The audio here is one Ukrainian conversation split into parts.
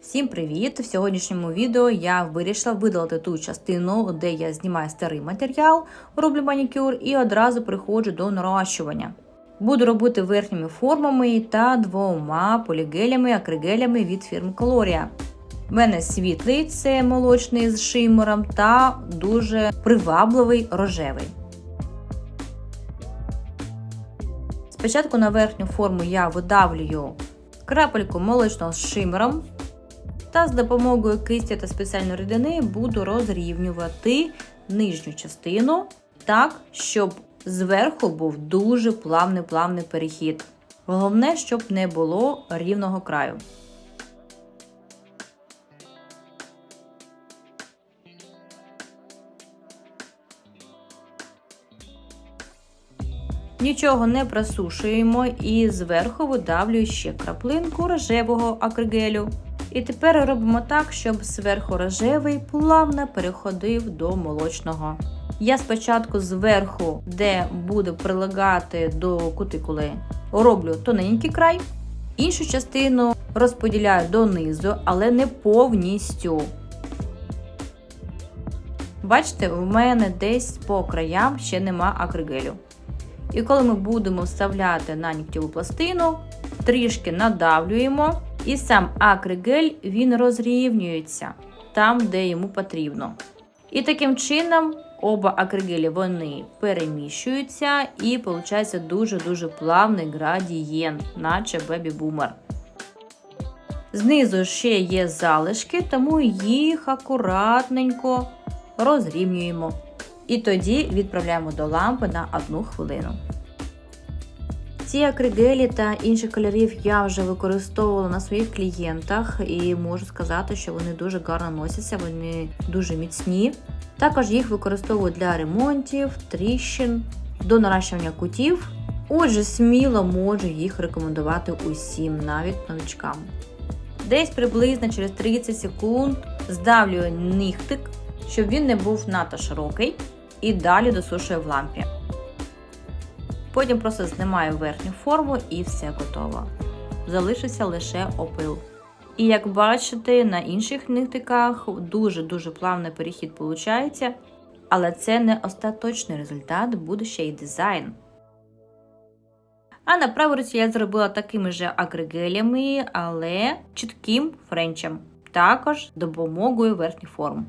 Всім привіт! В сьогоднішньому відео я вирішила видалити ту частину, де я знімаю старий матеріал, роблю манікюр і одразу приходжу до нарощування. Буду робити верхніми формами та двома полігелями, акригелями від фірми Coloria. У мене світлий це молочний з шимером та дуже привабливий рожевий. Спочатку на верхню форму я видавлюю крапельку молочного з шимером та з допомогою кисті та спеціальної рідини буду розрівнювати нижню частину так, щоб зверху був дуже плавний плавний перехід. Головне, щоб не було рівного краю. Нічого не просушуємо і зверху видавлюю ще краплинку рожевого акригелю. І тепер робимо так, щоб зверху рожевий плавно переходив до молочного. Я спочатку зверху, де буде прилегати до кутикули, роблю тоненький край, іншу частину розподіляю донизу, але не повністю. Бачите, в мене десь по краям ще нема акригелю. І коли ми будемо вставляти на нігтєву пластину, трішки надавлюємо, і сам акригель він розрівнюється там, де йому потрібно. І таким чином оба акригелі вони переміщуються і виходить дуже-дуже плавний градієнт, наче бебі-бумер. Знизу ще є залишки, тому їх акуратненько розрівнюємо. І тоді відправляємо до лампи на 1 хвилину. Ці акригелі та інших кольорів я вже використовувала на своїх клієнтах і можу сказати, що вони дуже гарно носяться, вони дуже міцні. Також їх використовую для ремонтів, тріщин, до наращування кутів. Отже, сміло можу їх рекомендувати усім, навіть новичкам. Десь приблизно через 30 секунд здавлюю нігтик, щоб він не був надто широкий, і далі досушую в лампі. Потім просто знімаю верхню форму і все готово. Залишився лише опил. І як бачите, на інших нитиках дуже-дуже плавний перехід виходить, але це не остаточний результат, буде ще й дизайн. А на правій я зробила такими же акригелями, але чітким френчем, також допомогою верхніх форм.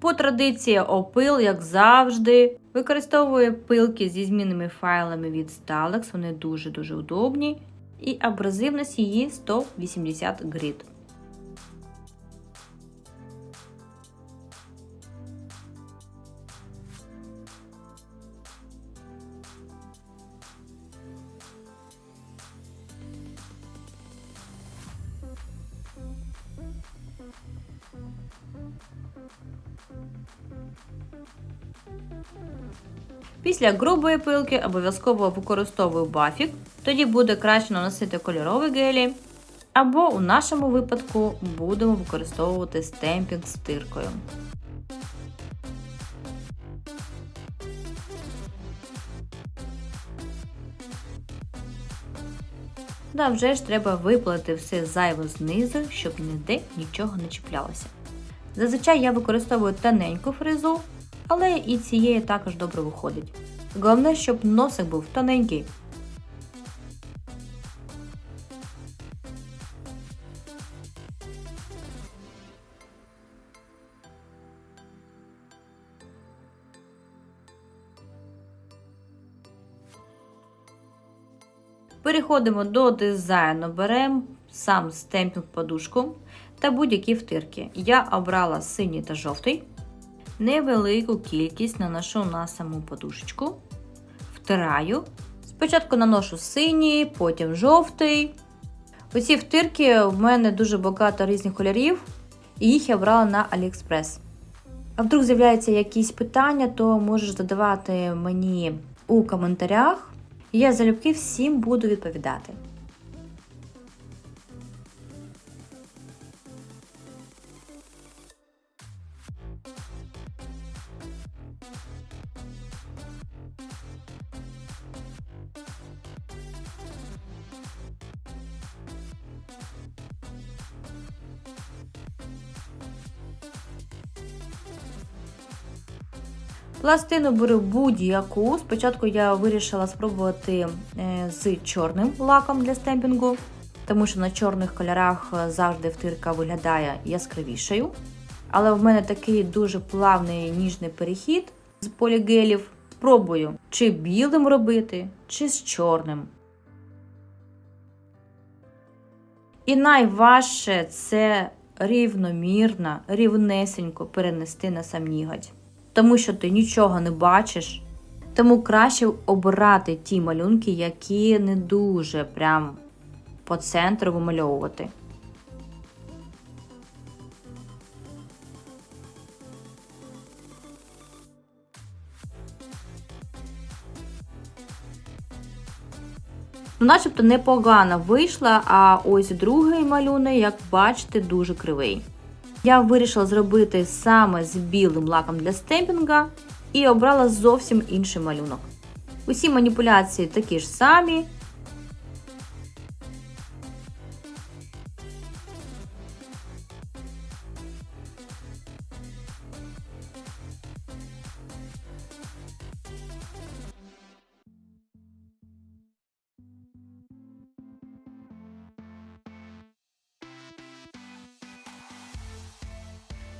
По традиції опил, як завжди, використовує пилки зі змінними файлами від Stalex, вони дуже-дуже удобні. І абразивність її 180 грит. Після грубої пилки обов'язково використовую бафік, тоді буде краще наносити кольорові гелі. Або у нашому випадку будемо використовувати стемпінг стиркою. Да, вже ж треба виплати все зайве знизу, щоб ніде нічого не чіплялося. Зазвичай я використовую тоненьку фрезу, але і цієї також добре виходить. Головне, щоб носик був тоненький. Переходимо до дизайну, беремо сам стемпінг подушку та будь-які втирки. Я обрала синій та жовтий. Невелику кількість наношу на саму подушечку, втираю. Спочатку наношу синій, потім жовтий. Оці втирки в мене дуже багато різних кольорів, і їх я брала на AliExpress. А вдруг з'являються якісь питання, то можеш задавати мені у коментарях. Я залюбки всім буду відповідати. Пластину беру будь-яку. Спочатку я вирішила спробувати е, з чорним лаком для стемпінгу, тому що на чорних кольорах завжди втирка виглядає яскравішою. Але в мене такий дуже плавний ніжний перехід з полігелів. Спробую чи білим робити, чи з чорним. І найважче це рівномірно, рівнесенько перенести на сам ніготь. Тому що ти нічого не бачиш. Тому краще обирати ті малюнки, які не дуже прям по центру вимальовувати. Ну, начебто непогано вийшла, а ось другий малюнок, як бачите, дуже кривий. Я вирішила зробити саме з білим лаком для стемпінга і обрала зовсім інший малюнок. Усі маніпуляції такі ж самі.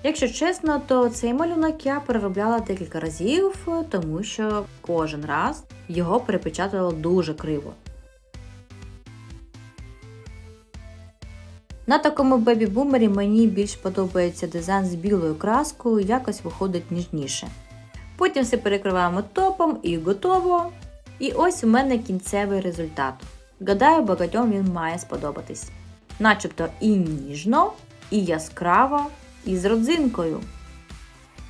Якщо чесно, то цей малюнок я переробляла декілька разів, тому що кожен раз його перепечатувало дуже криво. На такому бебі-бумері мені більш подобається дизайн з білою краскою, якось виходить ніжніше. Потім все перекриваємо топом і готово. І ось у мене кінцевий результат. Гадаю, багатьом він має сподобатись. Начебто і ніжно, і яскраво, і з родзинкою.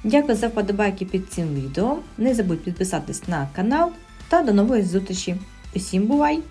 Дякую за вподобайки під цим відео. Не забудь підписатись на канал та до нової зустрічі. Усім бувай!